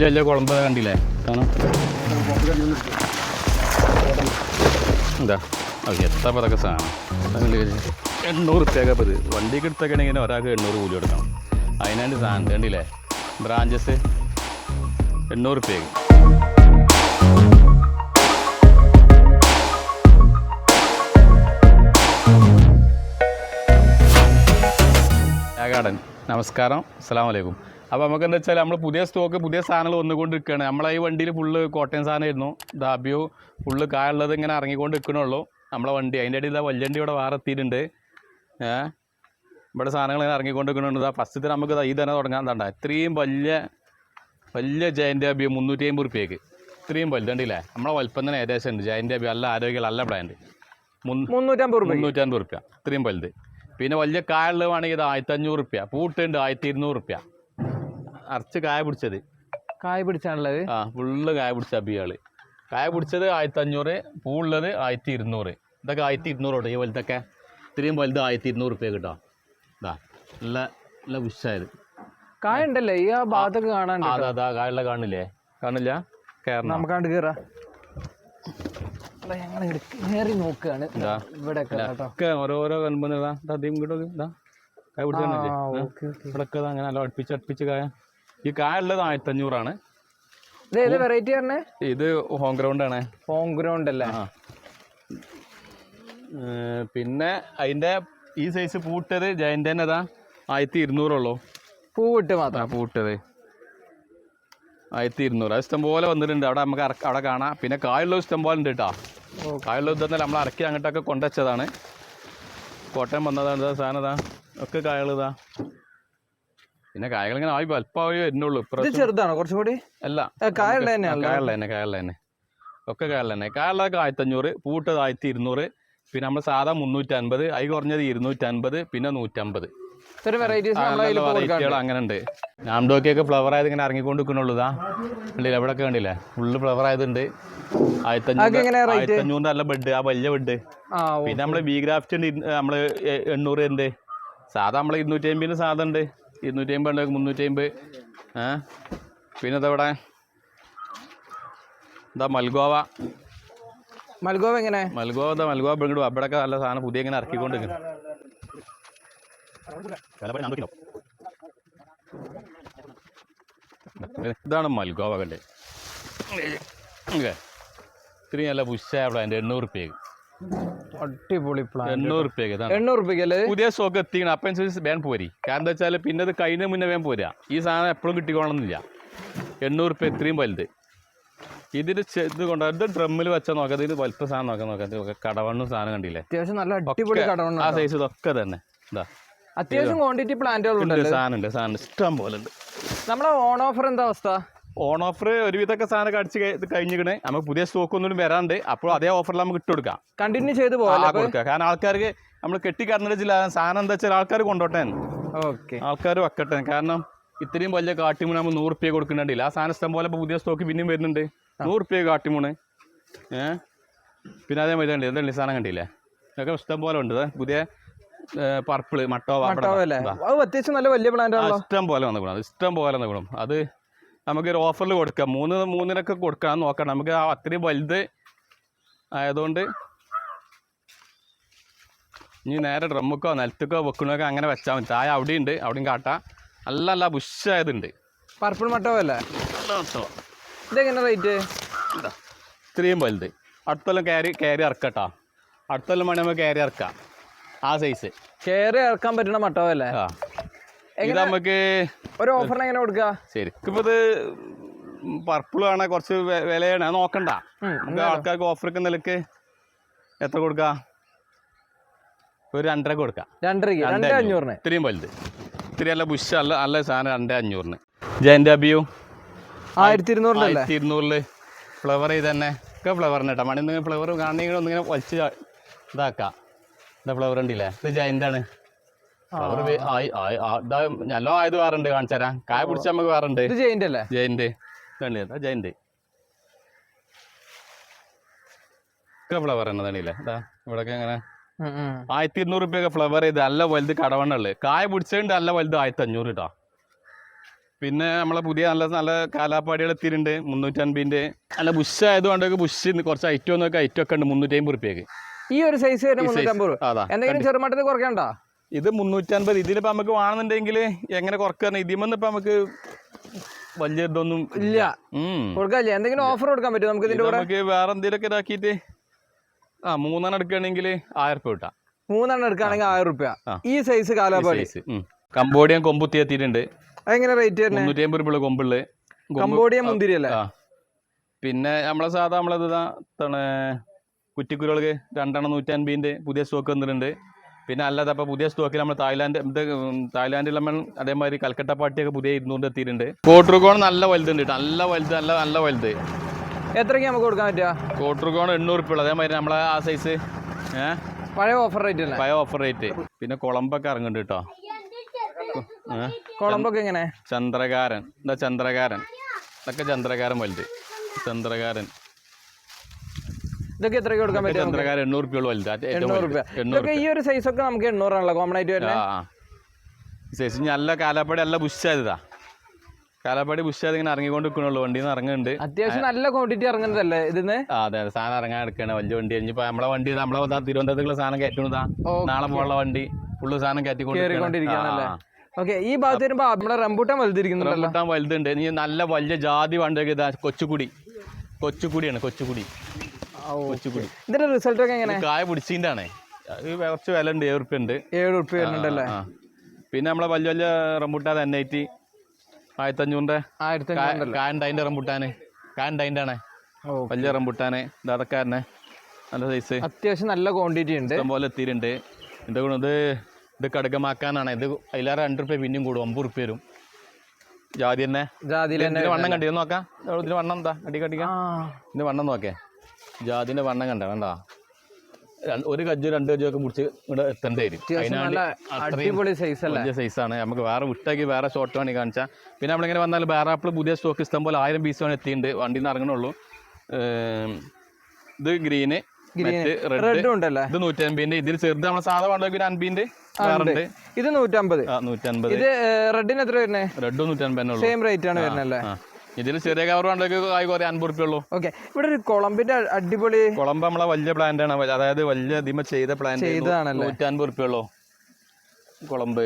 വലിയ വലിയ കുളമ്പ് കണ്ടില്ലേ? കാണാം. എന്താ എത്ര പതൊക്കെ സാധനം. എണ്ണൂറ് റുപ്യൊക്കെ പത് വണ്ടിക്ക് എടുത്തൊക്കെ ആണെങ്കിൽ ഒരാൾക്ക് എണ്ണൂറ് കൂലി കൊടുക്കണം. അതിനാണ്ട് സാധനം കണ്ടില്ലേ? ബ്രാഞ്ചസ്. എണ്ണൂറ് റുപ്യക്ക് ഗാർഡൻ നമസ്കാരം. അസ്സാം വലൈക്കും അപ്പോൾ നമുക്ക് എന്താ വെച്ചാൽ നമ്മൾ പുതിയ സ്റ്റോക്ക് പുതിയ സാധനങ്ങൾ വന്നുകൊണ്ടിരിക്കുകയാണ് നമ്മളെ ഈ വണ്ടിയിൽ ഫുള്ള് കോട്ടയം സാധനമായിരുന്നു. ദാബിയോ ഫുള്ള് കായുള്ളത് ഇങ്ങനെ ഇറങ്ങിക്കൊണ്ട് നിൽക്കണുള്ളൂ നമ്മളെ വണ്ടി അതിന്റെ ഇടയിൽ ഇതാ വല്യണ്ടി ഇവിടെ വേറെ എത്തിയിട്ടുണ്ട്. ഏ? ഇവിടെ സാധനങ്ങൾ ഇങ്ങനെ ഇറങ്ങിക്കൊണ്ട് നിൽക്കുന്നുണ്ട് ഇതാ തന്നെ നമുക്ക് ഈ തന്നെ തുടങ്ങാൻ തണ്ട ഇത്രയും വലിയ വലിയ ജയന്റ് അബിയോ മുന്നൂറ്റി അമ്പത് റുപ്യക്ക്. ഇത്രയും വലുത് കണ്ടില്ലേ നമ്മളെ വലുപ്പം തന്നെ ഏകദേശം ഉണ്ട്. ജയന്റ് അബിയോ നല്ല ആരോഗ്യം നല്ല ബ്രാൻഡ് മുന്നൂറ്റമ്പത് മുന്നൂറ്റമ്പത് റുപ്യ. ഇത്രയും വലുത്. പിന്നെ വലിയ കായുള്ളത് വേണമെങ്കിൽ ഇത് ആയിരത്തി അഞ്ഞൂറ് റുപ്യ. പൂട്ടുണ്ട് ആയിരത്തി ഇരുന്നൂറ് റുപ്യ. അരച്ച് കായ പിടിച്ചത്. കായ പിടിച്ചാണുള്ളത്? ആ ഫുള്ള് കായ പിടിച്ച അബിയാൾ കായ പിടിച്ചത് ആയിരത്തി അഞ്ഞൂറ് പൂവുള്ളത് ആയിരത്തി ഇരുന്നൂറ് ഇതൊക്കെ ആയിരത്തി ഇരുന്നൂറ് കേട്ടോ ഈ വലുതൊക്കെ. ഇത്രയും വലുത് ആയിരത്തി ഇരുന്നൂറ് റുപ്യ കേട്ടോ. ഇതാ നല്ല നല്ല വിഷായത് കായ ഉണ്ടല്ലേ? ഈ ആ ഭാഗത്തൊക്കെ കാണാൻ അതാ അതാ കായുള്ള കാണില്ലേ? കാണില്ല? കയറണം നമുക്കാണ്ട് കയറാ ഞങ്ങൾ കയറി നോക്കുകയാണ് ഇവിടെ ഓരോരോ ഇതാ അധികം കിട്ടും ഇതാ ഓക്കെ ഓക്കെ. ഇവിടെ അങ്ങനെ നല്ല അടുപ്പിച്ച് അടുപ്പിച്ച് കായ. ഈ കായുള്ളത് ആയിരത്തി അഞ്ഞൂറാണ് ഇത് വെറൈറ്റി പറഞ്ഞേ ഇത് ഹോം ഗ്രൗണ്ട് ആണ്. ഹോം ഗ്രൗണ്ട് അല്ലേ? പിന്നെ അതിന്റെ ഈ സൈസ് പൂട്ടത് ജയന്റ് തന്നെ അതാ ആയിരത്തി ഇരുന്നൂറുള്ളൂ പൂവിട്ട് മാത്രം പൂട്ടത്. ആയിരത്തി ഇരുന്നൂറ് അത് ഇഷ്ടം പോലെ വന്നിട്ടുണ്ട്. അവിടെ നമുക്ക് അവിടെ കാണാം. പിന്നെ കായുള്ള ഇഷ്ടം പോലെ ഉണ്ട് കേട്ടോ കായുള്ള കായുള്ള ഇതെന്നല്ല നമ്മൾ ഇറക്കി അങ്ങോട്ടൊക്കെ കൊണ്ടുവച്ചതാണ്. കോട്ടയം വന്നതാണ് ഇതാ സാധനം ഇതാ? ഒക്കെ കായുള്ളതാ ഇതാ പിന്നെ കായകൾ ഇങ്ങനെ ആയി വലുപ്പമായി വരുന്നുള്ളൂ. ഇത് ചെറുതാണോ കുറച്ചുകൂടി? അല്ല. കായുള്ള കായലെ തന്നെ കായലുള്ള തന്നെ ഒക്കെ കായലെ തന്നെ. കായലുള്ളതൊക്കെ ആയിരത്തഞ്ഞൂറ് പൂട്ടത് ആയിരത്തി ഇരുന്നൂറ് പിന്നെ നമ്മൾ സാധാ മുന്നൂറ്റി അൻപത് അയി കുറഞ്ഞത് ഇരുന്നൂറ്റി അൻപത് പിന്നെ നൂറ്റമ്പത്. വെറൈറ്റികൾ അങ്ങനെ ഉണ്ട്. നാംഡോക്കിയൊക്കെ ഫ്ലവർ ആയത് ഇങ്ങനെ ഇറങ്ങിക്കൊണ്ട് നിൽക്കണുള്ളതാ കണ്ടില്ല? എവിടെ ഒക്കെ കണ്ടില്ലേ? ഫുള്ള് ഫ്ലവർ ആയതുണ്ട്. ആയിരത്തഞ്ഞൂറ്? ആയിരത്തഞ്ഞൂറിന്റെ നല്ല ബെഡ് ആ വലിയ ബെഡ് പിന്നെ നമ്മൾ ബി ഗ്രാഫ്റ്റ് ഉണ്ട് നമ്മൾ എണ്ണൂറ് ഉണ്ട് സാധാ നമ്മൾ ഇരുന്നൂറ്റി അമ്പതിന് സാധാ ഉണ്ട്. ഇരുന്നൂറ്റി അമ്പത് മുന്നൂറ്റി അമ്പത് ഏ? പിന്നെ ഇതവിടെ ഇതാ മൽഗോവ. മൽഗോവ എങ്ങനെ? മൽഗോവ ഇതാ മൽഗോവ ഇങ്ങോട്ട് അവിടെയൊക്കെ നല്ല സാധനം പുതിയ ഇങ്ങനെ ഇറക്കിക്കൊണ്ട്. ഇതാണ് മൽഗോവ കണ്ടേ. ഇത്രയും നല്ല പുഷായ അവിടെ അതിന്റെ എണ്ണൂറ് റുപ്യക്ക് അടിപൊളി പ്ലാൻ എണ്ണൂറ് റുപ്യക്ക് എണ്ണൂറ് അല്ലേ പുതിയ സ്റ്റോക്ക് എത്തിക്കണം അപ്പം അനുസരിച്ച് വേണം പോരി. കാരണം എന്താ വെച്ചാൽ പിന്നെ അത് കഴിഞ്ഞ മുന്നേ വേൻ പോരാ. ഈ സാധനം എപ്പോഴും കിട്ടിക്കോണമെന്നില്ല എണ്ണൂറ് റുപ്യ ഇത്രയും വലുത്. ഇതിന് ഇത് കൊണ്ടോ ഇത് ഡ്രമ്മിൽ വെച്ചാൽ നോക്കാം ഇതിന് വലുപ്പ സാധനം നോക്കാം നോക്കാം. ഇത് കടവണ്ണും സാധനം കണ്ടില്ലേ? അത്യാവശ്യം നല്ല അടിപൊളി കടവണ്ണ ആ സൈസ് ഇതൊക്കെ തന്നെ. ഇതാ. അത്യാവശ്യം ക്വാണ്ടിറ്റി ഉണ്ടല്ലോ സാധനം ഉണ്ട് സാധനം ഇഷ്ടം പോലെ ഉണ്ട്. നമ്മളെ ഓൺ ഓഫർ എന്താ അവസ്ഥ? ഓൺ ഓഫർ ഒരുവിധമൊക്കെ സാധനം അടിച്ച് കഴിഞ്ഞിരിക്കണേ. നമുക്ക് പുതിയ സ്റ്റോക്ക് ഒന്നും വരാണ്ട്. അപ്പോൾ അതേ ഓഫറിൽ നമുക്ക് ഇട്ട് കൊടുക്കാം കണ്ടിന്യൂ ചെയ്ത് പോകാം കൊടുക്കുക. കാരണം ആൾക്കാർക്ക് നമ്മൾ കെട്ടി കെട്ടിക്കടന്നില്ല സാധനം എന്താ വെച്ചാൽ ആൾക്കാർ കൊണ്ടോട്ടെ. ഓക്കെ. ആൾക്കാർ വെക്കട്ടെ. കാരണം ഇത്രയും വലിയ കാട്ടിമൂണ് നമ്മൾ നൂറ് റുപ്യ കൊടുക്കുന്നുണ്ടില്ല. ആ സാധനം ഇഷ്ടം പോലെ പുതിയ സ്റ്റോക്ക് പിന്നെയും വരുന്നുണ്ട്. നൂറ് റുപ്യ കാട്ടിമൂണ്. ഏഹ് പിന്നെ അതേ കണ്ടില്ല? എന്തുണ്ട് സാധനം കണ്ടില്ലേ? ഇതൊക്കെ ഇഷ്ടം പോലെ ഉണ്ട്. പുതിയ പർപ്പിൾ മട്ടോ അത്യാവശ്യം നല്ല വലിയ പ്ലാന്റ് ഇഷ്ടം പോലെ വന്നു ഇഷ്ടം പോലെ വന്നു അത് നമുക്ക് ഒരു ഓഫറിൽ കൊടുക്കാം. മൂന്ന് മൂന്നിനൊക്കെ കൊടുക്കാൻ നോക്കണം. നമുക്ക് അത്രയും വലുത് ആയതുകൊണ്ട് ഇനി നേരെ ഡ്രമ്മുക്കോ നിലത്തേക്കോ വെക്കണമൊക്കെ അങ്ങനെ വെച്ചാൽ മതി. താഴെ അവിടെ ഉണ്ട് അവിടെയും കാട്ടാം. നല്ല നല്ല ബുഷായതുണ്ട് പർപ്പിൾ മട്ടാവല്ലേ ഇതെങ്ങനെ റേറ്റ് ഇതാ ഇത്രയും വലുത്. അടുത്തെല്ലാം കയറി കയറി ഇറക്കട്ടാ. അടുത്തെല്ലാം വേണമെങ്കിൽ കയറി ഇറക്കാം. ആ സൈസ് കയറി ഇറക്കാൻ പറ്റുന്ന മട്ടവല്ലേ ആ. ഇത് നമുക്ക് ഒരു ഓഫറിന് എങ്ങനെ കൊടുക്കുക ശരിക്കും ഇത് പർപ്പിൾ ആണ് കുറച്ച് വിലയാണ്. നോക്കണ്ട. നമുക്ക് ആൾക്കാർക്ക് ഓഫർ ഒക്കെ നിലയ്ക്ക് എത്ര കൊടുക്ക? ഒരു രണ്ടര കൊടുക്കാം. രണ്ടരക്ക് രണ്ടേ അഞ്ഞൂറിന്. ഇത്രയും വലുത്. ഇത്രയും നല്ല ബുഷ് അല്ല നല്ല സാധനം രണ്ടേ അഞ്ഞൂറിന്. ജയന്റെ അബിയു ആയിരത്തി ഇരുന്നൂറിൽ ആയിരത്തി ഇരുന്നൂറിൽ ഫ്ലവർ ചെയ്ത് തന്നെ. ഒക്കെ ഫ്ലവറിന് കേട്ടോ. മണി ഫ്ലവർ കാണണമെങ്കിൽ ഒന്നിങ്ങനെ വലിച്ച് ഇതാക്കാം. ഇതാ ഫ്ലവർ ഉണ്ടല്ലേ? ഇത് ജയന്റ് നല്ല ആയത് വേറുണ്ട് കാണിച്ചു തരാം കായ പിടിച്ച നമുക്ക് വേറുണ്ട്. ജയിന്റ്. അല്ലേ ജയന്റ്. ഒക്കെ ഫ്ലവർ തന്നെ ഇതാ ഇവിടെയൊക്കെ ഉം, ഉം. ആയിരത്തി ഇരുന്നൂറ് റുപ്യൊക്കെ ഫ്ലവർ ചെയ്ത് നല്ല വലുത് കടവണ്ണുള്ളത് കായ പിടിച്ചുണ്ട് നല്ല വലുത് ആയിരത്തി അഞ്ഞൂറ് കേട്ടോ പിന്നെ നമ്മളെ പുതിയ നല്ല നല്ല കാലാപ്പാടികൾ എത്തിയിട്ടുണ്ട് മുന്നൂറ്റൻപതിന്റെ. നല്ല ബുഷ് ആയതുകൊണ്ട് ബുഷ് കുറച്ച് ഐറ്റം ഒക്കെ ഐറ്റം ഒക്കെ ഉണ്ട് മുന്നൂറ്റി അമ്പത് റുപ്യക്ക് ഈ ഒരു സൈസ് എന്തെങ്കിലും ചെറുമട്ടത്തിൽ കുറയ്ക്കണ്ട? ഇത് മുന്നൂറ്റൻപത്. ഇതിനിപ്പോൾ നമുക്ക് വേണമെന്നുണ്ടെങ്കിൽ എങ്ങനെ കുറയ്ക്കാൻ ഇതിമെന്ന് ഇപ്പം നമുക്ക് വലിയ ഇതൊന്നും ഇല്ല. കൊടുക്കാല്ലേ എന്തെങ്കിലും ഓഫർ കൊടുക്കാൻ പറ്റും നമുക്ക് ഇത് ഇതിന്റെ നമുക്ക് വേറെ എന്തെങ്കിലുമൊക്കെ ഇതാക്കിയിട്ട് ആ മൂന്നെണ്ണം എടുക്കുകയാണെങ്കിൽ ആയിരം രൂപ കിട്ടാം. മൂന്നെണ്ണം എടുക്കുകയാണെങ്കിൽ ആയിരം രൂപ ഈ സൈസ് കാലാപാടി കംബോഡിയൻ കൊമ്പുത്തി എത്തിയിട്ടുണ്ട് അതെങ്ങനെ റേറ്റ് വരുന്നത് മുന്നൂറ്റി അമ്പത് രൂപ കൊമ്പുള്ള. കംബോഡിയൻ മുന്തിരി അല്ലേ പിന്നെ നമ്മളെ സാധാ നമ്മളത് കുറ്റിക്കുരുകൾക്ക് രണ്ടെണ്ണം നൂറ്റൻപതിന്റെ പുതിയ സ്റ്റോക്ക് വന്നിട്ടുണ്ട്. പിന്നെ അല്ലാതെ അപ്പോൾ പുതിയ സ്റ്റോക്കിൽ നമ്മൾ തായ്ലാൻഡ് ഇത് തായ്ലാൻഡിൽ നമ്മൾ അതേമാതിരി കൽക്കട്ട പാട്ടിയൊക്കെ പുതിയ ഇരുന്നൂറ് എത്തിയിട്ടുണ്ട് കോട്ടർകോൺ നല്ല വലുതുണ്ട് കേട്ടോ നല്ല വലുത് നല്ല നല്ല വലുത്. എത്രയ്ക്ക് നമുക്ക് കൊടുക്കാൻ പറ്റുക? കോട്ടർകോൺ എണ്ണൂറ് ഉറുപ്പിയുള്ള അതേമാതിരി നമ്മളെ ആ സൈസ് ഏഹ് പഴയ ഓഫർ റേറ്റ് അല്ലേ? പഴയ ഓഫർ റേറ്റ് പിന്നെ കുളമ്പൊക്കെ ഇറങ്ങുന്നുണ്ട് കേട്ടോ? കുളമ്പൊക്കെ എങ്ങനെ? ചന്ദ്രകാരൻ. എന്താ ചന്ദ്രകാരൻ? ഇതൊക്കെ ചന്ദ്രകാരൻ വലുത്. ചന്ദ്രകാരൻ. ഇതൊക്കെ എത്രയ്ക്ക് കൊടുക്കാൻ പറ്റും എണ്ണൂറ് രൂപ ഇതൊക്കെ ഈ ഒരു സൈസ് ഒക്കെ നമുക്ക് എണ്ണൂറാണല്ലോ കോമൺ ആയിട്ട് വരുന്നത്. സൈസ് നല്ല കാലപ്പാടി നല്ല ബുഷായതാ കാലാപ്പാടി ബുഷായത് ഇങ്ങനെ ഇറങ്ങിക്കൊണ്ട് നിൽക്കണുള്ളൂ വണ്ടിയിൽ നിന്ന് ഇറങ്ങുന്നുണ്ട്. അത്യാവശ്യം നല്ല ക്വാണ്ടിറ്റി ഇറങ്ങുന്നതല്ലേ ഇതിന് അതെ അതെ. സാധനം ഇറങ്ങാൻ എടുക്കണേ വലിയ വണ്ടി. ഇനിയിപ്പോൾ നമ്മളെ വണ്ടി നമ്മളെ തിരുവനന്തപുരത്തുള്ള സാധനം കയറ്റുന്നതാ നാളെ പോകാനുള്ള വണ്ടി ഫുള്ള് സാധനം കേറിക്കൊണ്ടിരിക്കുകയാണല്ലേ? കയറ്റിക്കൊണ്ട് ഓക്കെ ഈ ഭാഗത്ത് വരുമ്പോ നമ്മുടെ റംബൂട്ടാൻ വലുതിരിക്കുന്നുണ്ടല്ലോ. റംബൂട്ടാൻ വലുതുണ്ട്. ഇനി നല്ല വലിയ ജാതി വണ്ടിയൊക്കെ ഇതാ കൊച്ചുകുടി. കൊച്ചുകുടിയാണ് കൊച്ചുകുടി. കൊച്ചുകുടി ഇതിന്റെ റിസൾട്ട് ഒക്കെ എങ്ങനെ? കായ പിടിച്ചിന്റെ ആണ് കുറച്ച് വില ഉണ്ട് ഏഴ് ഉറുപ്പ്യ ഉണ്ട്. ഏഴ് ഉറുപ്പ്യ വരുന്നുണ്ടല്ലേ? പിന്നെ നമ്മളെ വലിയ വലിയ റംബുട്ടാൻ എൻ ഐ ടി ആയിരത്തഞ്ഞൂറിന്റെ കായണ്ടതിന്റെ റംബുട്ടാന്. കായണ്ടതിന്റെ ആണ് വലിയ റംബുട്ടാന് ഇതടക്കാരനെ നല്ല സൈസ് അത്യാവശ്യം നല്ല ക്വാണ്ടിറ്റി ഉണ്ട്. പോലെ എത്തിയിട്ടുണ്ട്. ഇത് കൂടെ ഇത് ഇത് കടുകമാക്കാനാണ്. ഇത് അതിലേറെ രണ്ട് റുപ്യ പിന്നെയും കൂടും ഒമ്പത് റുപ്യ വരും. ജാതി തന്നെ. ജാതി വണ്ണം കണ്ടിരുന്നു നോക്കാം. ഇതിന് വണ്ണം എന്താ? അടി ഇതിന് വണ്ണം നോക്കേ. ജാതിന്റെ വണ്ണം കണ്ട വേണ്ട ഒരു കജ്ജു രണ്ട് കജ്ജു ഒക്കെ മുടിച്ച് ഇവിടെ എത്തേണ്ടി വരും അടിപൊളി സൈസ് ആണ് വലിയ സൈസാണ് നമുക്ക് വേറെ വിട്ടാക്കി വേറെ ഷോർട്ട് വേണമെങ്കിൽ കാണിച്ചാൽ പിന്നെ നമ്മളിങ്ങനെ വന്നാൽ വേറെ ആപ്പിൾ പുതിയ സ്റ്റോക്ക് ഇഷ്ടം പോലെ ആയിരം പീസ് വേണം എത്തിയിട്ടുണ്ട് വണ്ടിയിൽ നിന്ന് ഇറങ്ങണുള്ളൂ ഇത് ഗ്രീന് റെഡ് ഉണ്ടല്ലേ? ഇത് നൂറ്റൻപതിന്റെ ഇതിൽ ചെറുത് നമ്മളെ സാധാ വേണ്ട ഒരു അൻപതിന്റെ ഇത് നൂറ്റമ്പത്. നൂറ്റമ്പത്. ഇത് റെഡിന് എത്ര വരുന്നത് റെഡ് നൂറ്റമ്പത് സെയിം റേറ്റ് ആണ് വരുന്നല്ലേ? ആ. ഇതിൽ ചെറിയ കവർ വേണ്ടൊക്കെ ആയി കുറേ അൻപത് റുപ്യ ഉള്ളൂ. ഓക്കെ. ഇവിടെ ഒരു കുളമ്പിന്റെ അടിപൊളി കുളമ്പ് നമ്മളെ വലിയ പ്ലാന്റ് ആണ്. അതായത് വലിയ ഇതിമ ചെയ്ത പ്ലാന്റ് ചെയ്തതാണ് നൂറ്റൻപത് റുപ്യ ഉള്ളൂ കുളമ്പ്.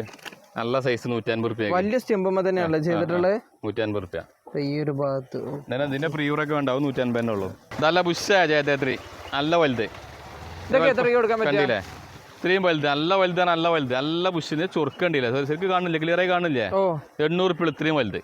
നല്ല സൈസ് നൂറ്റൻപത് റുപ്യ വലിയ സ്റ്റെമ്പുമ്പോ തന്നെയാണല്ലോ ചെയ്തിട്ടുള്ളത് നൂറ്റൻപത് റുപ്യ ഈ ഒരു ഭാഗത്ത്. പിന്നെ ഇതിന്റെ പ്രിയൂറൊക്കെ ഉണ്ടാവും നൂറ്റൻപതിനെ ഉള്ളൂ. നല്ല ബുഷാ ജയതേത്രി നല്ല വലുത്. ഇതൊക്കെ എത്രയ്ക്ക് കൊടുക്കാൻ പറ്റുക? കണ്ടില്ലേ? ഇത്രയും വലുത്. നല്ല വലുതാണ് നല്ല വലുത്. നല്ല ബുഷിന് ചൊറുക്കണ്ടില്ല ശരിക്കും കാണില്ലേ ക്ലിയറായി കാണില്ലേ എണ്ണൂറ് റുപ്യ ഇത്രയും വലുത്.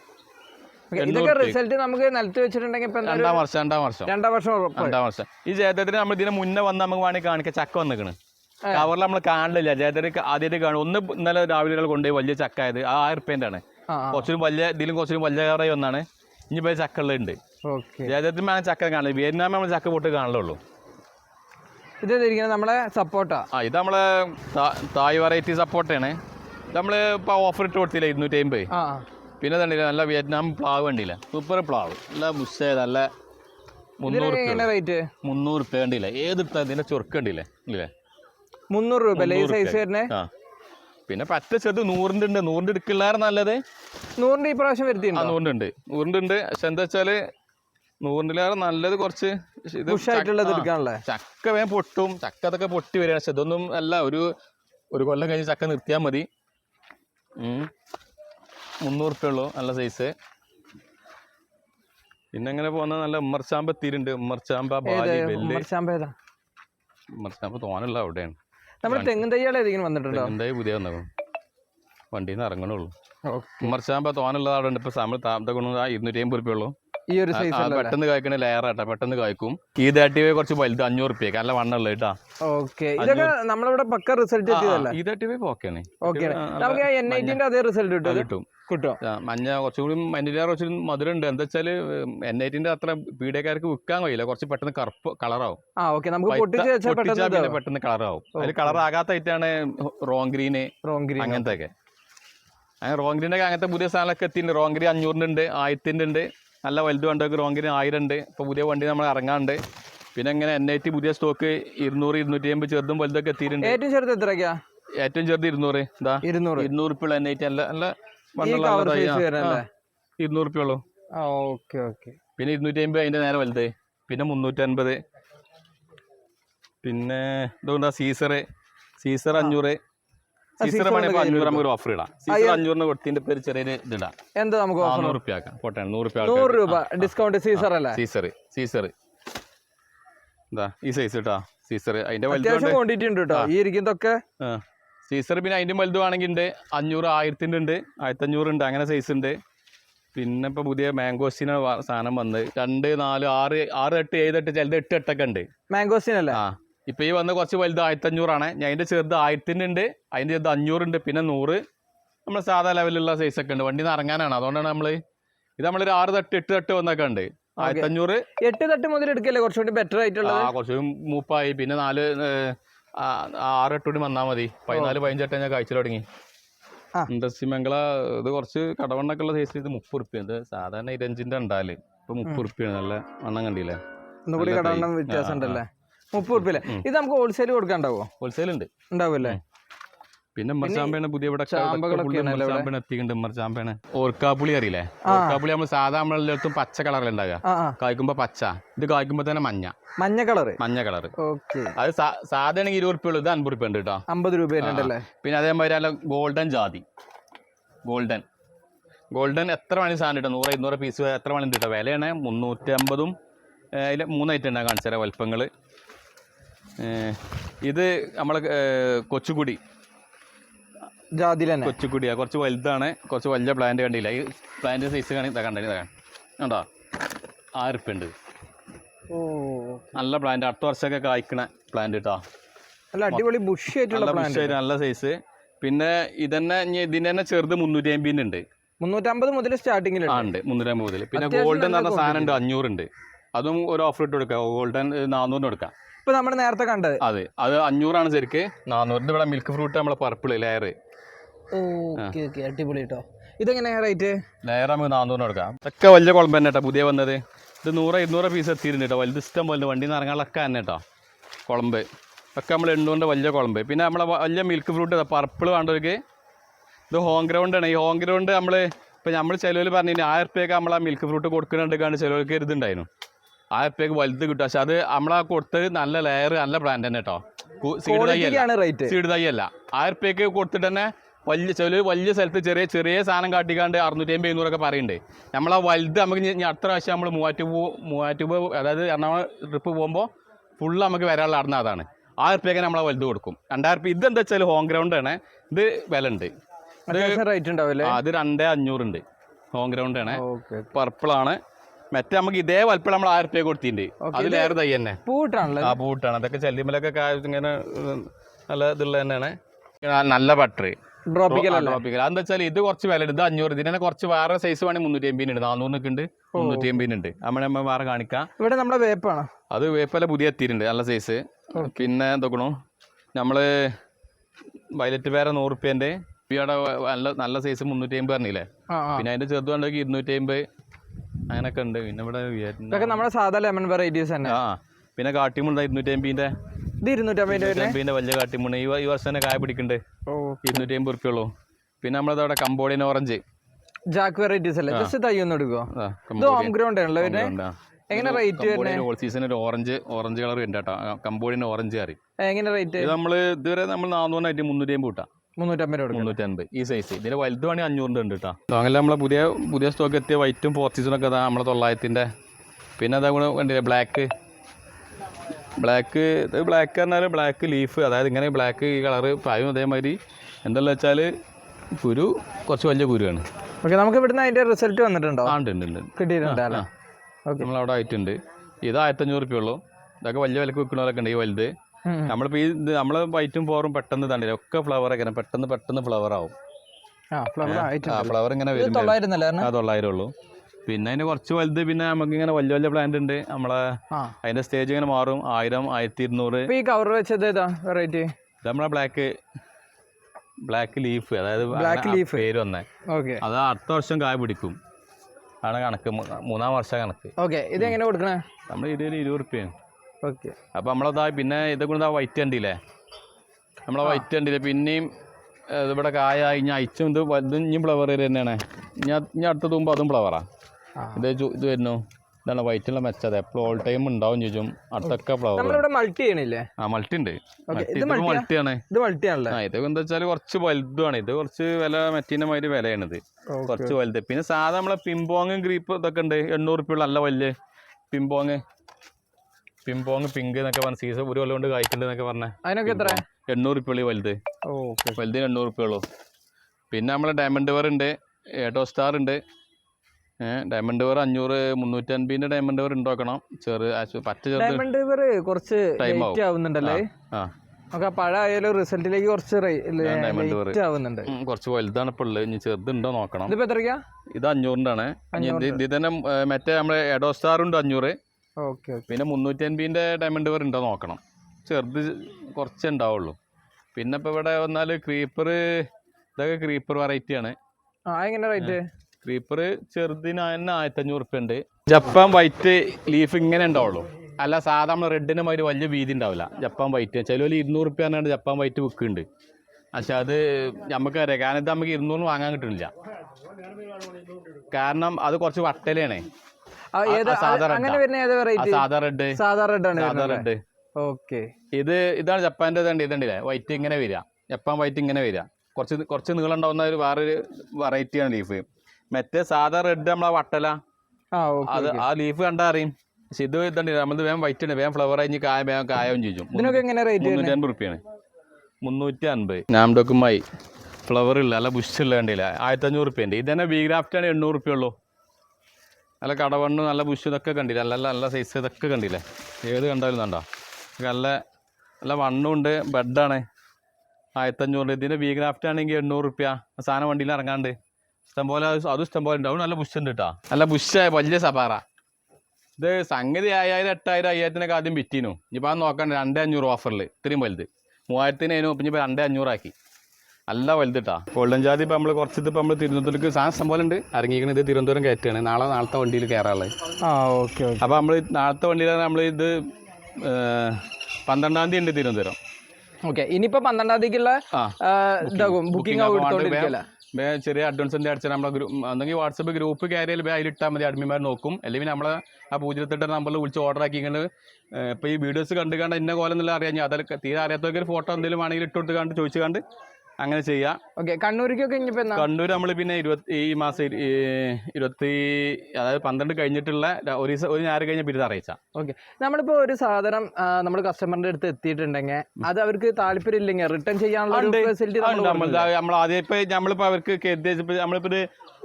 ഇതൊക്കെ റിസൾട്ട് നമുക്ക് നിലത്ത് വെച്ചിട്ടുണ്ടെങ്കിൽ രണ്ടാം വർഷം രണ്ടാം വർഷം. രണ്ടാം വർഷം രണ്ടാം വർഷം. ഈ ജേതത്തിന് നമ്മൾ ഇതിന് മുന്നേ വന്ന് നമുക്ക് വേണമെങ്കിൽ കാണിക്കാൻ ചക്ക വന്നിക്കണ്. കവറിൽ നമ്മൾ കാണില്ല ജയതര് ആദ്യമായിട്ട് കാണും. ഒന്ന് ഇന്നലെ രാവിലെ കൊണ്ടുപോയി വലിയ ചക്ക ആയത്. ആ ആയിരം ആണ് കുറച്ചും വലിയ ഇതിലും കുറച്ചും വലിയ കവറായി ഒന്നാണ് ഇനി പോയി ചക്ക ഉള്ളുണ്ട് ഓക്കെ. ജയതത്തിന് അങ്ങനെ ചക്ക കാണില്ല വിയറ്റ്നാമിൽ നമ്മൾ ചക്ക പൊട്ട് കാണലുള്ളൂ. ഇത് നമ്മളെ സപ്പോർട്ടാ ആ. ഇത് നമ്മളെ തായ് വെറൈറ്റി സപ്പോർട്ടാണ് നമ്മൾ ഇപ്പോൾ ഓഫർ ഇട്ട് കൊടുത്തില്ല? ഇരുന്നൂറ്റി അമ്പത് പിന്നെ കണ്ടില്ല നല്ല വിയറ്റ്നാം പ്ലാവ് കണ്ടില്ല? സൂപ്പർ പ്ലാവ്. നല്ല ബുഷ് നല്ല മുന്നൂറ് റേറ്റ് മുന്നൂറ് റുപ്യ കണ്ടില്ല? ഏതെടുത്താൽ ഇതിന്റെ ചൊറുക്ക് കണ്ടില്ലേ? ഇല്ലേ? മുന്നൂറ് രൂപ അല്ലേ? ഈ സൈസ് വരുന്നേ? ആ. പിന്നെ പറ്റ ചെറുത് നൂറിന്റെ ഉണ്ട്. നൂറിന്റെ എടുക്കില്ലാറ് നല്ലത്. നൂറിന്റെ ഈ പ്രാവശ്യം ആ വരുത്തിയിട്ടുണ്ടോ നൂറിന്റെ ഉണ്ട്. നൂറിന്റെ ഉണ്ട്. പക്ഷെ എന്താ വെച്ചാൽ നൂറിന്റെലേറെ നല്ലത് കുറച്ച് ഇത് ചക്ക- വേഗം പൊട്ടും. ചക്ക അതൊക്കെ പൊട്ടി വരിക പക്ഷെ ഇതൊന്നും അല്ല. ഒരു ഒരു കൊല്ലം കഴിഞ്ഞ് ചക്ക നിർത്തിയാൽ മതി. മുന്നൂറ് റുപ്യ ഉള്ളൂ നല്ല സൈസ് പിന്നെ അങ്ങനെ പോകുന്ന നല്ല ഉമ്മർച്ചാമ്പ എത്തിയിട്ടുണ്ട് ഉമ്മർച്ചാമ്പ ബാലി വെല്ല് ഉമ്മർച്ചാമ്പ തോനുള്ള അവിടെയാണ്. നമ്മുടെ തെങ്ങും ഏതെങ്കിലും വന്നിട്ടുണ്ടോ? എന്തായി പുതിയ വന്നു വണ്ടിയിൽ നിന്ന് ഇറങ്ങണുള്ളൂ ഉമ്മർച്ചാമ്പ തോനുള്ളത് അവിടെ ഉണ്ട് ഇപ്പൊ താമത്തെ കൊണ്ട് ഇരുന്നൂറ്റി അമ്പത് റുപ്യ ഉള്ളൂ ഈ ഒരു സൈസ് പെട്ടെന്ന് കായ്ക്കണ ലെയറാട്ടാ പെട്ടെന്ന് കായ്ക്കും. ഈ തേട്ടി കുറച്ച് വലുത് അഞ്ഞൂറ് റുപ്യ നല്ല വണ്ണുള്ള കേട്ടാ. ഓക്കെ. ഇതൊക്കെ നമ്മളിവിടെ പക്ക റിസൾട്ട് എത്തിയതല്ലേ ഈ തേട്ടി ഓക്കെയാണ് ഓക്കെ നമുക്ക് എൻ ഐറ്റിന്റെ അതേ റിസൾട്ട് കിട്ടും കിട്ടും. കിട്ടും. മഞ്ഞ കുറച്ചുകൂടി മഞ്ഞിലേറെ കുറച്ചുകൂടി മധുരം ഉണ്ട് എന്താ വെച്ചാൽ എൻ ഐറ്റിന്റെ അത്ര പീഡിയക്കാർക്ക് വിൽക്കാൻ കഴിയില്ല. കുറച്ച് പെട്ടെന്ന് കറുപ്പ് കളറാവും. ആ ഓക്കെ നമുക്ക് പെട്ടെന്ന് പെട്ടെന്ന് കളറാവും. അതിൽ കളർ ആകാത്ത ഐറ്റാണ് റോങ് ഗ്രീന് റോങ് ഗ്രീൻ അങ്ങനത്തെ ഒക്കെ അങ്ങനെ റോങ് ഗ്രീനൊക്കെ ഒക്കെ അങ്ങനത്തെ പുതിയ സാധനമൊക്കെ എത്തിയിട്ടുണ്ട്. റോങ് ഗ്രീൻ അഞ്ഞൂറിന്റെ ഉണ്ട് ആയിരത്തിന്റെ ഉണ്ട്. നല്ല വലുത് വണ്ടിയൊക്കെ റോങ്കിന് ആയിരം ഉണ്ട് ഇപ്പോൾ പുതിയ വണ്ടി നമ്മൾ ഇറങ്ങാണ്ട് പിന്നെ ഇങ്ങനെ എൻ ഐ ടി പുതിയ സ്റ്റോക്ക് ഇരുന്നൂറ് ഇരുന്നൂറ്റി അമ്പത് ചെറുതും വലുതൊക്കെ എത്തിയിട്ടുണ്ട്. ഏറ്റവും ചെറുത് എത്രയ്ക്കാ? ഏറ്റവും ചെറുത് ഇരുന്നൂറ്. ഇതാ ഇരുന്നൂറ്. ഇരുന്നൂറ് ഉള്ള എൻ ഐ ടി ആ, വരുന്നല്ലേ ഇരുന്നൂറ് ഉള്ളൂ. Okay okay. പിന്നെ ഇരുന്നൂറ്റി അമ്പത് അതിന്റെ നേരെ വലുത്. പിന്നെ മുന്നൂറ്റൻപത്. പിന്നെ ഇതുകൊണ്ടാ സീസർ സീസർ അഞ്ഞൂറ്. സീസർ സീസർ പണിയപ്പോൾ കയ്യിൽ അഞ്ഞൂറ് നമുക്ക് ഒരു ഓഫർ ഇടാം. സീസർ അഞ്ഞൂറിന് കൊടുത്തിന്റെ പേര് ചെറിയൊരു ഇതിടാം. എന്താ നമുക്ക് ഓഫർ നാനൂറ് റുപ്യ ആക്കാം. പോട്ടെ നൂറ് റുപ്യ നൂറ് രൂപ ഡിസ്കൗണ്ട് സീസർ അല്ലേ? സീസർ സീസർ എന്താ ഈ സൈസ് കേട്ടോ സീസർ അതിന്റെ വലുതുണ്ട് ക്വാണ്ടിറ്റി ഉണ്ട്. കേട്ടോ ഈ ഇരിക്കുന്നതൊക്കെ? ആ. സീസർ പിന്നെ അതിന്റെ വലുത് ഉണ്ട്. അഞ്ഞൂറ് ആയിരത്തിന്റെ ഉണ്ട്. ആയിരത്തഞ്ഞൂറ് ഉണ്ട്. അങ്ങനെ സൈസ് ഉണ്ട്. പിന്നെ ഇപ്പൊ പുതിയ മാംഗോസിന് സാധനം വന്ന്. രണ്ട് നാല് ആറ് ആറ് എട്ട് ഏഴ് എട്ട് ചിലത് എട്ട് എട്ടൊക്കെ ഉണ്ട്. മാംഗോസിൻ അല്ലേ? ഇപ്പോൾ ഈ വന്ന കുറച്ച് വലുത് ആയിരത്തഞ്ഞൂറാണ്. ഞാൻ അതിന്റെ ചെറുത് ആയിരത്തിന്റെ ഉണ്ട് അതിന്റെ ചെറുത് അഞ്ഞൂറുണ്ട് പിന്നെ നൂറ്. നമ്മൾ സാധാ ലെവലിലുള്ള സൈസൊക്കെ ഉണ്ട്. വണ്ടി നിന്ന് ഇറങ്ങാനാണ്. അതുകൊണ്ടാണ് നമ്മൾ ഇത് നമ്മളൊരു ആറ് തട്ട് എട്ട് തട്ട് വന്നൊക്കെ ഉണ്ട്. ആയിരത്തഞ്ഞൂറ്. എട്ട് തട്ട് മുതൽ എടുക്കല്ലേ? കുറച്ചുകൂടി ബെറ്റർ ആ കുറച്ചും മൂപ്പായി. പിന്നെ നാല് ആറ് എട്ട് കൂടി വന്നാൽ മതി. പതിനാല് പതിനഞ്ചെട്ട് ഞാൻ കഴിച്ചു തുടങ്ങി. ഇൻഡസ്ട്രി മംഗള ഇത് കുറച്ച് കടവണ്ണൊക്കെ ഉള്ള സൈസ് ഇത് മുപ്പത് റുപ്യ ഇത് സാധാരണ ഇരഞ്ചിന്റെ ഉണ്ടാൽ ഇപ്പൊ മുപ്പത് റുപ്യാണ് നല്ല വണ്ണം കണ്ടില്ലേ? ഒന്നുകൂടി കടവണ്ണം വ്യത്യാസം ഉണ്ടല്ലേ? മുപ്പത് ഉറുപ്പില്ലേ ഇത് നമുക്ക് ഹോൾസെയിൽ കൊടുക്കാണ്ടാവോ ഹോൾസെയിൽ ഉണ്ട്. ഉണ്ടാവില്ലേ? പിന്നെ മർച്ചാമ്പേണ് പുതിയ? മർച്ചാമ്പേണ് ഓർക്കാപ്പുളി അറിയില്ലേ? ഓർക്കാപ്പുളി നമ്മൾ സാധാ നമ്മളെല്ലായിടത്തും പച്ച കളറിൽ ഉണ്ടാകുക കായ്ക്കുമ്പോ പച്ച. ഇത് കായ്ക്കുമ്പോ തന്നെ മഞ്ഞ. മഞ്ഞ കളർ മഞ്ഞ കളർ ഓക്കെ. അത് സാധാരണ ഇരുപത് റുപ്യ ഉള്ളൂ. ഇത് അൻപത് റുപ്യ ഉണ്ട് കേട്ടോ. അമ്പത് രൂപ പിന്നെ അതേമാതിരി അല്ല ഗോൾഡൻ ജാതി. ഗോൾഡൻ. ഗോൾഡൻ എത്ര മണി സാധനം കിട്ടും. നൂറ് ഇരുന്നൂറ് പീസ് എത്ര മണി കിട്ടും. വിലയാണ് മുന്നൂറ്റി അമ്പതും അതിൽ മൂന്നായിട്ട് കാണിച്ചാൽ കാണിച്ചു തരാം വലുപ്പങ്ങൾ ഇത് നമ്മൾ കൊച്ചുകുടി. ജാതി തന്നെ കൊച്ചുകുടിയാണ് കുറച്ച് വലുതാണ്. കുറച്ച് വലിയ പ്ലാന്റ് കണ്ടില്ല. ഈ പ്ലാന്റ് സൈസ് കാണി കണ്ടില്ല കണ്ടേ? ഇതാ കണ്ടോ? ഉണ്ട് ഓ നല്ല പ്ലാന്റ് അടുത്ത വർഷമൊക്കെ കായ്ക്കണ പ്ലാന്റ് കേട്ടോ നല്ല അടിപൊളി ബുഷ് ആയിട്ടുള്ള പ്ലാന്റ് നല്ല സൈസ് പിന്നെ ഇതന്നെ ഇതിന്റെ തന്നെ ചെറുത് മുന്നൂറ്റി അമ്പതിന്റെ ഉണ്ട്. മുന്നൂറ്റമ്പത് മുതൽ ആ ഉണ്ട്. മുന്നൂറ്റമ്പത് മുതൽ പിന്നെ ഗോൾഡൻ എന്ന് പറഞ്ഞ സാധനം ഉണ്ട് അഞ്ഞൂറുണ്ട് അതും ഒരു ഓഫർ ഇട്ട് കൊടുക്കാം. ഗോൾഡൻ നാനൂറിന് കൊടുക്കാം. ഇപ്പൊ നമ്മൾ നേരത്തെ കണ്ടത്. അതെ. അത് അഞ്ഞൂറാണ് ശരിക്ക്. നാനൂറിന്റെ ഇവിടെ മിൽക്ക് ഫ്രൂട്ട് നമ്മളെ പർപ്പിൾ ലെയർ ഓക്കെ ഓക്കെ. അടിപൊളി കേട്ടോ ഇതെങ്ങനെ റേറ്റ് ലെയർ നമുക്ക് നാനൂറിന് കൊടുക്കാം. ഒക്കെ വലിയ കുഴമ്പ് തന്നെ കേട്ടോ പുതിയ വന്നത്. ഇത് നൂറ് ഇരുന്നൂറ് പീസ് എത്തിയിരുന്നു കേട്ടോ വലുത് ഇഷ്ടം പോലെ വണ്ടി നിന്ന് ഇറങ്ങാനൊക്കെ തന്നെ കേട്ടോ കുളമ്പ് ഒക്കെ നമ്മൾ എണ്ണൂറിന്റെ വലിയ കുളമ്പ് പിന്നെ നമ്മളെ വലിയ മിൽക്ക് ഫ്രൂട്ട് പർപ്പിൾ വേണ്ടവർക്ക്. ഇത് ഹോം ഗ്രൗണ്ട് ആണ്. ഈ ഹോം ഗ്രൗണ്ട് നമ്മൾ ഇപ്പം നമ്മൾ ചിലവർ പറഞ്ഞു ആയിരം റുപ്യൊക്കെ നമ്മൾ ആ മിൽക്ക് ഫ്രൂട്ട് കൊടുക്കുന്നുണ്ട് കണ്ട് ചിലവർക്ക് ഇതുണ്ടായിരുന്നു ആയിരം റുപ്യക്ക് വലുത് കിട്ടും. പക്ഷെ അത് നമ്മളെ കൊടുത്ത് നല്ല ലെയർ നല്ല ബ്രാൻഡ് തന്നെ കേട്ടോ സീഡ് തൈ അല്ല. ക്വാളിറ്റിക്കാണ് റേറ്റ് സീഡ് തൈ അല്ല. ആയിരം റുപ്യക്ക് കൊടുത്തിട്ട് തന്നെ വലിയ ചില വലിയ സ്ഥലത്ത് ചെറിയ ചെറിയ സാധനം കാട്ടിക്കാണ്ട് അറുന്നൂറ്റി അമ്പത് എഴുന്നൂറൊക്കെ പറയുന്നുണ്ട് നമ്മളാ വലുത് നമുക്ക് ഇനി- അടുത്ത പ്രാവശ്യം നമ്മൾ മൂവാറ്റുപൂ മൂവാറ്റുപൂ അതായത് എറണാകുളം ട്രിപ്പ് പോകുമ്പോൾ ഫുള്ള് നമുക്ക് വരാനുള്ള നടന്ന അതാണ്. ആയിരം റുപ്യക്ക് നമ്മളെ വലുത് കൊടുക്കും. രണ്ടായിരം റുപ്യ ഇതെന്താ വെച്ചാൽ ഹോം ഗ്രൗണ്ട് ആണ്. ഇത് വില ഉണ്ട്. റേറ്റ് ഉണ്ടാവില്ലേ ആ, അത് രണ്ടേ അഞ്ഞൂറുണ്ട് ഹോം ഗ്രൗണ്ട് ആണ്. പർപ്പിൾ പർപ്പിളാണ് മറ്റേ നമുക്ക് ഇതേ വലുപ്പം നമ്മൾ ആയിരം റുപ്യ കൊടുത്തിട്ടുണ്ട്. അതിലേറെ തൈ തന്നെ. പൂട്ടാണല്ലേ ആ പൂട്ടാണ് അതൊക്കെ ചെല്ലിമലൊക്കെ ഇങ്ങനെ നല്ല ഇതുള്ള തന്നെയാണ്. നല്ല ബട്ടർ ഡ്രോപ്പിക്കൽ വെച്ചാൽ ഇത് കുറച്ച് വില ഇത് അഞ്ഞൂറ്. ഇതിനെ കുറച്ച് വേറെ സൈസ് വേണമെങ്കിൽ മുന്നൂറ്റി എൺപതിന് ഉണ്ട് നാനൂറിനൊക്കെ ഉണ്ട് മുന്നൂറ്റി എൺപതിന് ഉണ്ട് നമ്മൾ നമ്മൾ വേറെ കാണിക്കാം. ഇവിടെ നമ്മുടെ വേപ്പാണ്. അത് വേപ്പല പുതിയ എത്തിയിട്ടുണ്ട്. നല്ല സൈസ് പിന്നെ എന്തൊക്കെയാണോ? നമ്മൾ വയലറ്റ് പേര നൂറുപ്യന്റെ ഇവിടെ നല്ല നല്ല സൈസ് മുന്നൂറ്റി അമ്പത് പറഞ്ഞില്ലേ പിന്നെ അതിന്റെ ചെറുത് കണ്ടെങ്കിൽ ഇരുന്നൂറ്റി അമ്പത് അങ്ങനെയൊക്കെ ഉണ്ട്. പിന്നെ ഇവിടെ ഇതൊക്കെ നമ്മുടെ സാധാ ലെമൺ വെറൈറ്റീസ് തന്നെ. ആ പിന്നെ കാട്ടിമുണ്ട് ഇരുന്നൂറ്റി അമ്പതിന്റെ ഇത് വരുന്നത് അമ്പതിന്റെ വലിയ കാട്ടിമുണ്ട്. ഈ ഈ വർഷം തന്നെ കായ പിടിക്കുന്നുണ്ട്. ഓ ഇരുന്നൂറ്റി അമ്പത് റുപ്യുള്ളൂ പിന്നെ നമ്മളതവിടെ കമ്പോഡിയൻ ഓറഞ്ച്. ജാക്ക് വെറൈറ്റീസ് അല്ലേ? ജസ്റ്റ് തൈ ഒന്ന് ഇത് കമ്പോഡിയൻ. ഹോം ഗ്രൗണ്ട് ആണല്ലോ എങ്ങനെ റേറ്റ് വരുന്നത് സീസൺ ഒരു ഓറഞ്ച് ഓറഞ്ച് കളർ ഉണ്ട് കേട്ടോ. കമ്പോഡിയൻ ഓറഞ്ച് കറി. എങ്ങനെ റേറ്റ് നമ്മൾ ഇതുവരെ നമ്മൾ നാനൂറിനായിട്ട് മുന്നൂറ്റി അമ്പത് കിട്ടാം. മുന്നൂറ്റമ്പത് കൊടുക്കും. മുന്നൂറ്റി ഈ സൈസ് ഇതിന്റെ വലുത് വേണമെങ്കിൽ അഞ്ഞൂറിന്റെ ഉണ്ട് കേട്ടോ അങ്ങനെ നമ്മളെ പുതിയ പുതിയ സ്റ്റോക്ക് എത്തിയ വൈറ്റും പോർച്ചീസിനൊക്കെ അതാ നമ്മളെ തൊള്ളായിരത്തിന്റെ പിന്നെ അതാ കൂടെ കണ്ടില്ലേ ബ്ലാക്ക് ബ്ലാക്ക് ഇത് ബ്ലാക്ക് പറഞ്ഞാൽ ബ്ലാക്ക് ലീഫ് അതായത് ഇങ്ങനെ ബ്ലാക്ക് ഈ കളറ് പായും അതേമാതിരി. എന്തെല്ലാം വെച്ചാൽ കുരു കുറച്ച് വലിയ കുരുവാണ്. ഓക്കെ നമുക്ക് ഇവിടുന്ന് അതിന്റെ റിസൾട്ട് വന്നിട്ടുണ്ടോ? ആ ഉണ്ട് ഉണ്ട് ഓക്കെ നമ്മളവിടെ ആയിട്ടുണ്ട്. ഇത് ആയിരത്തഞ്ഞൂറ് റുപ്യ ഉള്ളൂ. ഇതൊക്കെ വലിയ വിലക്ക് വിൽക്കുന്നവരൊക്കെ ഉണ്ട് ഈ വലുത്. നമ്മളിപ്പോൾ ഈ നമ്മൾ നമ്മൾ വൈറ്റും ഫോറും പെട്ടെന്ന് തണ്ടില്ല ഒക്കെ ഫ്ലവർ ഇങ്ങനെ പെട്ടെന്ന് പെട്ടെന്ന് ഫ്ലവർ ആവും. ഫ്ലവർ ഇങ്ങനെ വരും തൊള്ളായിരം അല്ലേ ആ തൊള്ളായിരം ഉള്ളൂ പിന്നെ അതിന് കുറച്ച് വലുത് പിന്നെ നമുക്ക് ഇങ്ങനെ വലിയ വലിയ പ്ലാന്റ് ഉണ്ട്. നമ്മളെ അതിന്റെ സ്റ്റേജ് ഇങ്ങനെ മാറും. ആയിരം ആയിരത്തി ഇരുന്നൂറ് ഈ കവർ വെച്ചത് ഏതാ? വെറൈറ്റി നമ്മളെ ബ്ലാക്ക് ബ്ലാക്ക് ലീഫ് അതായത് ബ്ലാക്ക് ലീഫ് പേര് വന്നേ. ഓക്കെ അത് അടുത്ത വർഷം കായ പിടിക്കും. ആണ് കണക്ക്. മൂന്നാം വർഷം കണക്ക്. ഓക്കെ ഇത് എങ്ങനെ കൊടുക്കണേ? നമ്മൾ ഇരുപത് ഇരുപത് റുപ്യാണ് ഓക്കെ. അപ്പോൾ നമ്മളതാ പിന്നെ ഇത് കൊണ്ട് ആ വൈറ്റ് കണ്ടില്ലേ? നമ്മളെ വൈറ്റ് കണ്ടില്ലേ? പിന്നെയും ഇവിടെ കായ ഇനി അയച്ചും ഇത് വലുതും ഇനിയും ഫ്ലവർ തന്നെയാണ്. ഞാൻ ഞാൻ അടുത്ത തൂമ്പോ അതും ഫ്ലവറാണ് ഇത് ഇത് വരുന്നു. ഇതാണ് വൈറ്റുള്ള മെച്ചത്. എപ്പോഴും ഓൾ ടൈം ഉണ്ടാവും ചോദിച്ചും. അടുത്തൊക്കെ ഫ്ലവർ മൾട്ടി ചെയ്യണില്ലേ? ആ മൾട്ടി ഉണ്ട്. മൾട്ടിയാണ് ഇത് മൾട്ടിയാണല്ലേ ആ? ഇത് എന്താ വെച്ചാൽ കുറച്ച് വലുതുമാണ്. ഇത് കുറച്ച് വില മെറ്റീന്റെ മാതിരി വിലയാണിത് കുറച്ച് വലുത്. പിന്നെ സാധാ നമ്മളെ പിംബോങ് ഗ്രീപ്പ് ഇതൊക്കെ ഉണ്ട്. എണ്ണൂറ് ഉള്ള നല്ല വലിയ പിമ്പോങ്. പിമ്പോങ് പിങ്ക് എന്നൊക്കെ പറഞ്ഞ സീസൺ ഒരു കൊല്ലം കൊണ്ട് കായ്ക്കുന്നുണ്ട് എന്നൊക്കെ പറഞ്ഞ. അതിനൊക്കെ എത്ര എണ്ണൂറ് റുപ്യ വലുത്. വലുതിന് എണ്ണൂറ് റുപ്യ ഉള്ളൂ. പിന്നെ നമ്മളെ ഡയമണ്ട് വർ ഉണ്ട്. ഏട്ടോ സ്റ്റാർ ഉണ്ട്. ഡയമണ്ട് വർ അഞ്ഞൂറ് മുന്നൂറ്റൻപതിന്റെ ഡയമണ്ട് വർ ഉണ്ടാക്കണം ചെറു പറ്റ ഡയമണ്ട് ഇവർ കുറച്ച് ലേറ്റ് ആവുന്നുണ്ടല്ലേ? നമുക്ക് ആ പഴ റിസൾട്ടിലേക്ക് കുറച്ച് ലേറ്റ് ആവുന്നുണ്ട്. കുറച്ച് വലുതാണ് ഇപ്പോൾ ഉള്ളത്. ഇനി ചെറുതുണ്ടോ നോക്കണം. ഇതിപ്പോ എത്രയ്ക്കാ? ഇത് അഞ്ഞൂറിന്റെ ആണ് ഇനി ഇത് ഇത് തന്നെ മറ്റേ നമ്മളെ എഡോ സ്റ്റാർ ഉണ്ട് അഞ്ഞൂറ്. ഓക്കെ പിന്നെ മുന്നൂറ്റി അൻപതിന്റെ ഡയമണ്ട് വർ ഉണ്ടോ നോക്കണം. ചെറുത് കുറച്ചേ ഉണ്ടാവുള്ളൂ. പിന്നെ ഇപ്പോൾ ഇവിടെ വന്നാൽ ക്രീപ്പർ ഇതൊക്കെ ക്രീപ്പർ വെറൈറ്റി ആണ്. എങ്ങനെ റേറ്റ് ക്രീപ്പർ ചെറുതിന് തന്നെ ആയിരത്തഞ്ഞൂറ് ഉറുപ്പ്യ ഉണ്ട്. ജപ്പാൻ വൈറ്റ് ലീഫ് ഇങ്ങനെ ഉണ്ടാവുള്ളൂ. അല്ല സാധാ നമ്മൾ റെഡിന് മാതിരി വലിയ വീതി ഉണ്ടാവില്ല. ജപ്പാൻ വൈറ്റ് ചിലവർ ഇരുന്നൂറ് ഉറുപ്പ്യ പറഞ്ഞാണ്ട് ജപ്പാൻ വൈറ്റ് വിൽക്കുന്നുണ്ട് പക്ഷെ അത് നമുക്കറിയാം കാരണം ഇത് നമുക്ക് ഇരുന്നൂറിന് വാങ്ങാൻ കിട്ടുന്നില്ല. കാരണം അത് കുറച്ച് വട്ടലാണ്. അങ്ങനെ. വരുന്ന ഏത് വെറൈറ്റി സാധാ റെഡ്. സാധാ റെഡ് ആണ് സാധാ റെഡ്. ഓക്കെ. ഇത് ഇതാണ് ജപ്പാന്റെ ഇതുണ്ട് ഇതുണ്ടല്ലേ? വൈറ്റ് ഇങ്ങനെ വരിക. ജപ്പാൻ വൈറ്റ് ഇങ്ങനെ വരിക. കുറച്ച് കുറച്ച് നീളം ഉണ്ടാവുന്ന ഒരു വേറൊരു വെറൈറ്റിയാണ് ലീഫ് മറ്റേ സാധാ റെഡ് നമ്മളെ വട്ടല. അത് ആ ലീഫ് കണ്ടാ അറിയും. പക്ഷെ ഇത് ഇതുണ്ട് നമ്മൾ വേഗം വൈറ്റ് ഉണ്ട് വേഗം ഫ്ലവർ കഴിഞ്ഞ് കായ വേഗം കായവും റേറ്റ് മുന്നൂറ്റി അൻപത് റുപ്യാണ്. മുന്നൂറ്റി അൻപത്. നാംഡോക്കുമായി. ഫ്ലവർ ഇല്ല അല്ല ബുഷ് ഇല്ല കണ്ടില്ല? ആയിരത്തി അഞ്ഞൂറ് റുപ്യ ഉണ്ട് തന്നെ ബി ഗ്രാഫ്റ്റ് ആണ് എണ്ണൂറ് റുപ്യ ഉള്ളൂ. നല്ല കടവണ്ണ് നല്ല ബുഷ് ഇതൊക്കെ കണ്ടില്ല? നല്ല നല്ല സൈസ് ഇതൊക്കെ കണ്ടില്ലേ? ഏത് കണ്ടാലും കണ്ടോ? നല്ല നല്ല വണ്ണും ഉണ്ട് ബെഡാണ് ആയിരത്തഞ്ഞൂറ്. ഇതിന്റെ ബി ഗ്രാഫ്റ്റ് ആണെങ്കിൽ എണ്ണൂറ് റുപ്യ. സാധനം വണ്ടിയിൽ ഇറങ്ങാണ്ട്. അത് ഇഷ്ടം പോലെ ഉണ്ടാവും നല്ല ബുഷ് ഉണ്ട് കേട്ടോ നല്ല ബുഷായ വലിയ സപാറ. ഇത് സംഗതി അയ്യായിരം എട്ടായിരം അയ്യായിരത്തിനൊക്കെ ആദ്യം വിറ്റീനു. ഇനിയിപ്പോൾ അത് നോക്കണ്ട. രണ്ടേ അഞ്ഞൂറ് ഓഫറിൽ ഇത്രയും വലുത്. മൂവായിരത്തിന് അതിന് ഇനിയിപ്പോൾ രണ്ടേ അഞ്ഞൂറാക്കി. നല്ല വലുതിട്ടാ. ഗോൾഡൻ ജാതി ഇപ്പൊ നമ്മൾ കുറച്ച് ഇപ്പൊ നമ്മൾ തിരുവനന്തപുരത്ത് സാധനം സംഭവം ഉണ്ട് ഇറങ്ങിയിരിക്കുന്നത് ഇത് തിരുവനന്തപുരം കയറ്റുകയാണ് നാളെ നാളത്തെ വണ്ടിയിൽ കയറാനുള്ളത് ആ ഓക്കെ അപ്പൊ അപ്പോൾ നമ്മൾ നാളത്തെ വണ്ടിയിലാണ് നമ്മൾ ഇത് പന്ത്രണ്ടാം തീയതി ഉണ്ട് തിരുവനന്തപുരം. ഓക്കെ ഇനിയിപ്പോ പന്ത്രണ്ടാം തീയതിക്കുള്ള ചെറിയ ഇതാകും ബുക്കിംഗ് ചെറിയ അഡ്വാൻസിന്റെ അടിച്ചാൽ നമ്മളെ ഗ്രൂപ്പ് അല്ലെങ്കിൽ വാട്സപ്പ് ഗ്രൂപ്പ് കയറിയാൽ വേ അതിലിട്ടാൽ മതി അഡ്മിമാർ നോക്കും. അല്ലെങ്കിൽ നമ്മളെ ആ പൂജ്യത്തെട്ട് നമ്പറിൽ വിളിച്ച് ഓർഡർ ആക്കിക്കൊണ്ട് ഇപ്പോൾ ഈ വീഡിയോസ് കണ്ട് കണ്ട് ഇന്ന കോലം എന്നുള്ള അറിയാം ഞാൻ അതൊക്കെ തീരെ അറിയാത്തവർക്ക് ഒരു ഫോട്ടോ എന്തെങ്കിലും വേണമെങ്കിൽ ഇട്ട് കൊടുത്ത് കണ്ട് ചോദിച്ചു കണ്ട് അങ്ങനെ ചെയ്യാം. ഓക്കെ കണ്ണൂരിക്കൊക്കെ ഇനിയിപ്പോ കണ്ണൂർ നമ്മൾ പിന്നെ ഇരുപത്തി ഈ മാസം ഇരുപത്തി അതായത് പന്ത്രണ്ട് കഴിഞ്ഞിട്ടുള്ള ഒരു ഒരു ഞായർ കഴിഞ്ഞ ബിരുദ അറിയിച്ച. ഓക്കെ നമ്മളിപ്പോ ഒരു സാധനം നമ്മൾ കസ്റ്റമറിന്റെ അടുത്ത് എത്തിയിട്ടുണ്ടെങ്കിൽ അത് അവർക്ക് താല്പര്യം ഇല്ലെങ്കിൽ റിട്ടേൺ ചെയ്യാനുള്ള. ഫെസിലിറ്റി നമ്മൾ ആദ്യം ഇപ്പൊ നമ്മളിപ്പോ അവർക്ക് നമ്മളിപ്പോ ഒരു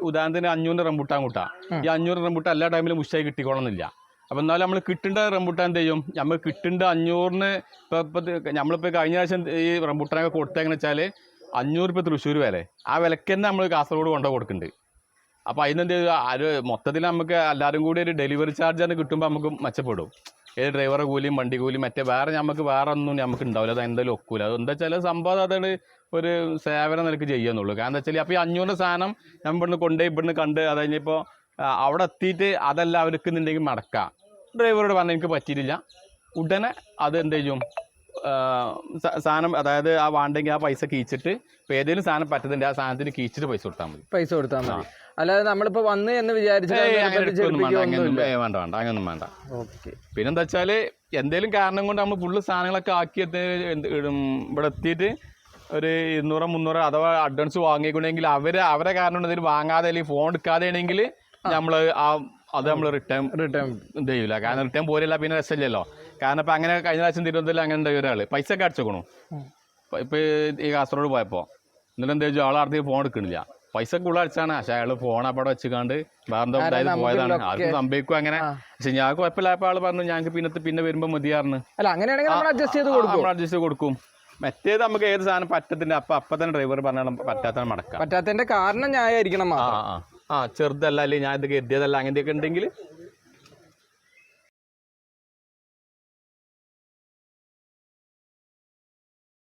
ഉദാഹരണത്തിന് അഞ്ഞൂറ് റംബുട്ടാൻ കൂട്ടാം. ഈ അഞ്ഞൂറ് റംബൂട്ടാൻ എല്ലാ ടൈമിലും ഉഷയായി കിട്ടിക്കോളണമെന്നില്ല അപ്പൊ എന്നാലും നമ്മൾ കിട്ടേണ്ട റംബുട്ടാൻ എന്ത് ചെയ്യും? നമ്മൾ കിട്ടേണ്ട അഞ്ഞൂറിന് ഇപ്പൊ ഇപ്പൊ നമ്മളിപ്പോൾ നമ്മളിപ്പോ കഴിഞ്ഞ പ്രാവശ്യം ഈ റംബുട്ടാനൊക്കെ കൊടുത്തെങ്ങനെ വെച്ചാൽ അഞ്ഞൂറ് രൂപ തൃശ്ശൂർ വില ആ വിലക്ക് തന്നെ നമ്മൾ കാസർഗോഡ് കൊണ്ടു കൊടുക്കുന്നുണ്ട്. അപ്പോൾ അതിനെന്ത് ഒരു മൊത്തത്തിൽ നമുക്ക് എല്ലാവരും കൂടി ഒരു ഡെലിവറി ചാർജ് തന്നെ കിട്ടുമ്പോൾ നമുക്ക് മെച്ചപ്പെടും. ഏത് ഡ്രൈവറെ കൂലിയും വണ്ടി കൂലിയും മറ്റേ വേറെ നമുക്ക് വേറെ ഒന്നും നമുക്ക് ഉണ്ടാവില്ല. അത് എന്തായാലും ഒക്കൂല. അത് എന്താ വെച്ചാൽ സംഭവം അതാണ് ഒരു സേവനം നിലയ്ക്ക് ചെയ്യാന്നുള്ളൂ കാരണം എന്താ വെച്ചാൽ അപ്പോൾ ഈ അഞ്ഞൂറ് സാധനം നമ്മൾ ഇവിടുന്ന് കൊണ്ടുപോയി ഇവിടുന്ന് കണ്ട് അത് കഴിഞ്ഞപ്പോൾ അവിടെ എത്തിയിട്ട് അതല്ല അവർക്ക് എന്നുണ്ടെങ്കിൽ മടക്കാം ഡ്രൈവറോട് പറഞ്ഞാൽ എനിക്ക് പറ്റിയിട്ടില്ല. ഉടനെ അത് എന്ത് ചെയ്യും? സാധനം അതായത് ആ വാണ്ടെങ്കിൽ ആ പൈസ കീച്ചിട്ട് ഇപ്പോൾ ഏതെങ്കിലും സാധനം പറ്റുന്നുണ്ട് ആ സാധനത്തിന് കീച്ചിട്ട് പൈസ കൊടുത്താൽ മതി. പൈസ കൊടുത്താൽ മതി. അല്ലാതെ നമ്മളിപ്പോ വന്ന് എന്ന് വേണ്ട വേണ്ട അങ്ങനൊന്നും വേണ്ട. ഓക്കെ. പിന്നെന്താ വെച്ചാൽ എന്തെങ്കിലും കാരണം കൊണ്ട് നമ്മൾ ഫുള്ള് സാധനങ്ങളൊക്കെ ആക്കി ഇവിടെ എത്തിയിട്ട് ഒരു ഇരുന്നൂറോ മുന്നൂറോ അഥവാ അഡ്വാൻസ് വാങ്ങിക്കൊണ്ടെങ്കിൽ അവർ അവരെ കാരണം കൊണ്ട് എന്തെങ്കിലും വാങ്ങാതെ അല്ലെങ്കിൽ ഫോൺ എടുക്കാതെ ആണെങ്കിൽ നമ്മൾ ആ അത് നമ്മൾ റിട്ടേൺ റിട്ടേൺ ഇത് ചെയ്യൂല. കാരണം റിട്ടേൺ പോരില്ല പിന്നെ രസമില്ലല്ലോ. കാരണം ഇപ്പം അങ്ങനെ കഴിഞ്ഞ പ്രാവശ്യം തിരുവനന്തപുരം അങ്ങനെ ഉണ്ടായി ഒരാൾ പൈസ ഒക്കെ അടിച്ചേക്കണു ഇപ്പം ഈ കാസർഗോഡ് പോയപ്പോൾ എന്നിട്ട് എന്താ ചോദിച്ചു ആൾ ഫോൺ എടുക്കണില്ല. പൈസ കൂടുതൽ അടിച്ചാണ്. പക്ഷെ അയാൾ ഫോൺ അവിടെ വെച്ചിക്കാണ്ട് വേറെ ഉണ്ടായത് പോയതാണ്. അത് ആർക്കും സംഭവിക്കും അങ്ങനെ. പക്ഷെ ഞാൻ കുഴപ്പമില്ലായപ്പോൾ ആൾ പറഞ്ഞു ഞങ്ങൾക്ക് പിന്നെ പിന്നെ വരുമ്പോൾ മതിയാർന്ന്. അല്ല അങ്ങനെയാണെങ്കിൽ നമ്മൾ അഡ്ജസ്റ്റ് ചെയ്ത് കൊടുക്കും. നമ്മൾ അഡ്ജസ്റ്റ് കൊടുക്കും. മറ്റേത് നമുക്ക് ഏത് സാധനം പറ്റത്തിന്റെ അപ്പൊ അപ്പൊ തന്നെ ഡ്രൈവർ പറഞ്ഞാൽ പറ്റാത്ത മടക്കാം. പറ്റാത്തതിന്റെ കാരണം ന്യായമായിരിക്കണം ആ. ആ ചെറുതല്ല അല്ലെങ്കിൽ ഞാൻ ഇത് കരുതിയതല്ല. അങ്ങനെയൊക്കെ ഉണ്ടെങ്കിൽ